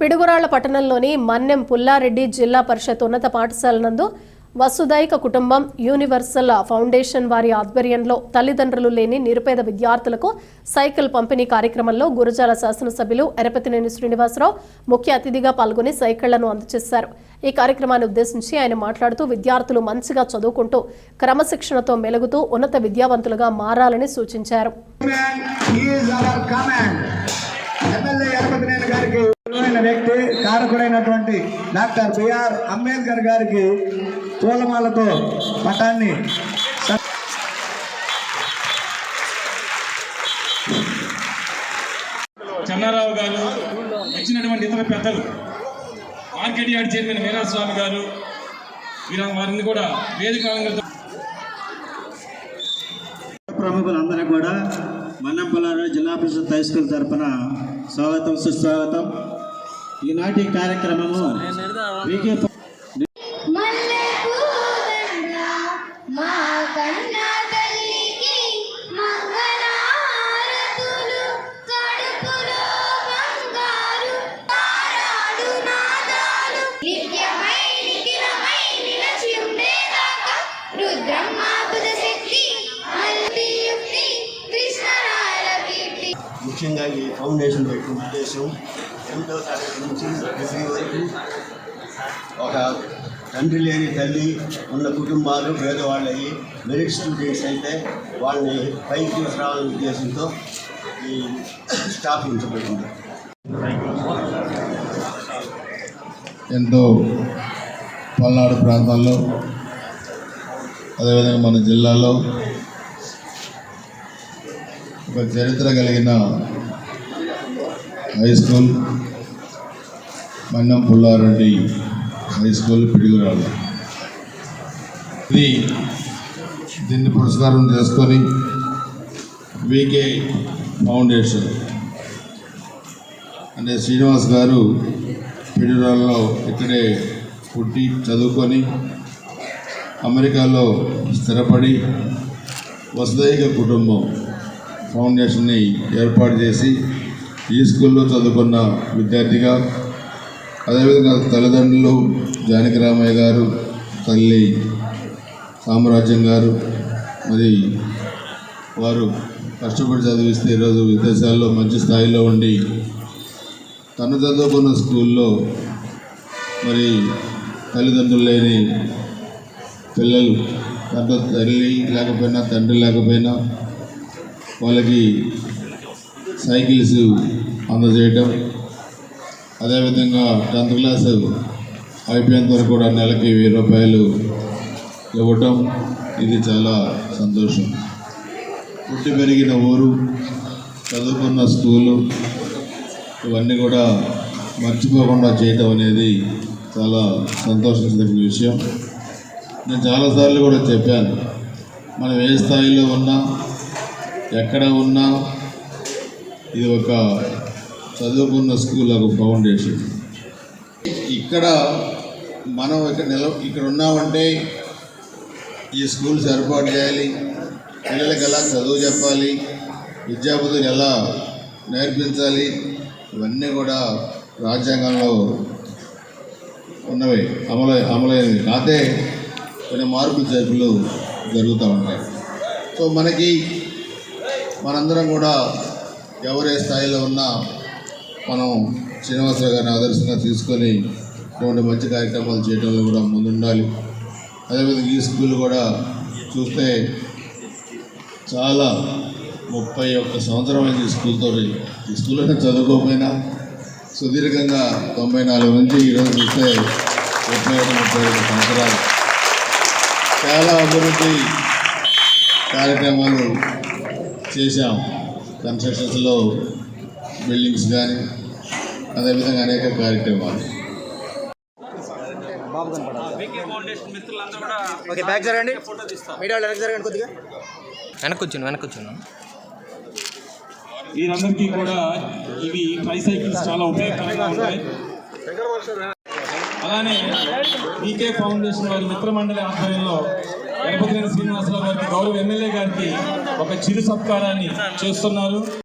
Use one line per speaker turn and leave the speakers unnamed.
పిడుగురాళ్ళ పట్టణంలోని మన్నెం పుల్లారెడ్డి జిల్లా పరిషత్ ఉన్నత పాఠశాల నందు వసుదైక కుటుంబం యూనివర్సల్ ఫౌండేషన్ వారి ఆధ్వర్యంలో తల్లిదండ్రులు లేని నిరుపేద విద్యార్థులకు సైకిల్ పంపిణీ కార్యక్రమంలో గురజాల శాసనసభ్యులు ఎరపతినేని శ్రీనివాసరావు ముఖ్య అతిథిగా పాల్గొని సైకిళ్ళను అందజేశారు. ఈ కార్యక్రమాన్ని ఉద్దేశించి ఆయన మాట్లాడుతూ విద్యార్థులు మంచిగా చదువుకుంటూ క్రమశిక్షణతో మెలుగుతూ ఉన్నత విద్యావంతులుగా మారాలని సూచించారు.
వ్యక్తి కారకుడైనటువంటి డాక్టర్ బిఆర్ అంబేద్కర్ గారికి పూలమాలతో పటాన్ని
చెన్నారావు గారు ఇచ్చినటువంటి ఇతర పెద్దలు మార్కెట్ యార్డ్ చైర్మన్ వీరాస్వామి గారు వీర వారిని కూడా వేదిక
ప్రముఖులందరూ కూడా మన్నెంపల్లారు జిల్లా పరిషత్ హై స్కూల్ తరఫున స్వాగతం సుస్వాగతం. ఈనాటి కార్యక్రమము. వికే ముఖ్యంగా ఈ ఫౌండేషన్ పెట్టిన ఉద్దేశం నుంచి వరకు ఒక తండ్రి లేని తల్లి ఉన్న కుటుంబాలు పేదవాళ్ళయి మెరిట్ స్టూడెంట్స్ అయితే వాళ్ళని పైకి తీసుకురావాలనే ఉద్దేశంతో ఈ స్థాపించబడింది
ఎంతో పల్నాడు ప్రాంతాల్లో అదేవిధంగా మన జిల్లాలో ఒక చరిత్ర కలిగిన high school Mannam Pullareddy high school Piduguralla ఇది దీన్ని పురస్కారం చేసుకొని వికే ఫౌండేషన్ అంటే శ్రీనివాస్ గారు పిడుగురాళ్ళలో ఇక్కడే పుట్టి చదువుకొని అమెరికాలో స్థిరపడి వసుదైక కుటుంబం ఫౌండేషన్ని ఏర్పాటు చేసి ఈ స్కూల్లో చదువుకున్న విద్యార్థిగా అదేవిధంగా తల్లిదండ్రులు జానకి రామయ్య గారు తల్లి సామ్రాజ్యం గారు మరి వారు కష్టపడి చదివిస్తే ఈరోజు విదేశాల్లో మంచి స్థాయిలో ఉండి తను చదువుకున్న స్కూల్లో మరి తల్లిదండ్రులు లేని పిల్లలు తనతో తల్లి లేకపోయినా తండ్రి లేకపోయినా వాళ్ళకి సైకిల్స్ అందజేయటం. అదేవిధంగా టెన్త్ క్లాస్ అయిపోయేంత వరకు కూడా నెలకి వెయ్యి రూపాయలు ఇవ్వటం. ఇది చాలా సంతోషం. పుట్టి పెరిగిన ఊరు చదువుకున్న స్కూలు ఇవన్నీ కూడా మర్చిపోకుండా చేయటం అనేది చాలా సంతోషించదగిన విషయం. నేను చాలాసార్లు కూడా చెప్పాను మనం ఏ స్థాయిలో ఉన్నా ఎక్కడ ఉన్నా ఇది ఒక చదువుకున్న స్కూల్ ఒక ఫౌండేషన్. ఇక్కడ మనం ఇక్కడ నిల ఇక్కడ ఉన్నామంటే ఈ స్కూల్స్ ఏర్పాటు చేయాలి. పిల్లలకి ఎలా చదువు చెప్పాలి. విద్యాబుద్ధులు ఎలా నేర్పించాలి. ఇవన్నీ కూడా రాజ్యాంగంలో ఉన్నవి. అమలు అమలైనవి. కాతే కొన్ని మార్పులు చేర్పులు జరుగుతూ ఉంటాయి. సో మనకి మనందరం కూడా ఎవరే స్థాయిలో ఉన్నా మనం శ్రీనివాసరావు గారిని ఆదర్శంగా తీసుకొని ఇటువంటి మంచి కార్యక్రమాలు చేయడంలో కూడా ముందుండాలి. అదేవిధంగా ఈ స్కూల్ కూడా చూస్తే చాలా ముప్పై ఒక్క సంవత్సరం అయింది ఈ స్కూల్తో ఈ స్కూల్లోనే చదువుకోకపోయినా సుదీర్ఘంగా తొంభై నాలుగు నుంచి ఈరోజు చూస్తే ముప్పై ఒకటి ముప్పై ఐదు సంవత్సరాలు. చాలా అభివృద్ధి కార్యక్రమాలు చేశాం. కన్స్ట్రక్షన్స్లో బిల్డింగ్స్ కానీ అదేవిధంగా అనేక కార్యక్రమాలు.
ఓకే బ్యాక్ జరగండి. మీడియా వాళ్ళు వెనక్కి జరగండి కొద్దిగా.
వెనక్కి వచ్చాను వెనక్కి వచ్చాను
వీరందరికీ కూడా ఇవి ట్రైసైకిల్స్ చాలా ఉపయోగకరంగా ఉంటాయి. అలానే ఈకే ఫౌండేషన్ వారి మిత్రమండలి ఆధ్వర్యంలో గణపతినేని శ్రీనివాసరావు గారికి గౌరవ ఎమ్మెల్యే గారికి ఒక చిరు సత్కారాన్ని చేస్తున్నారు.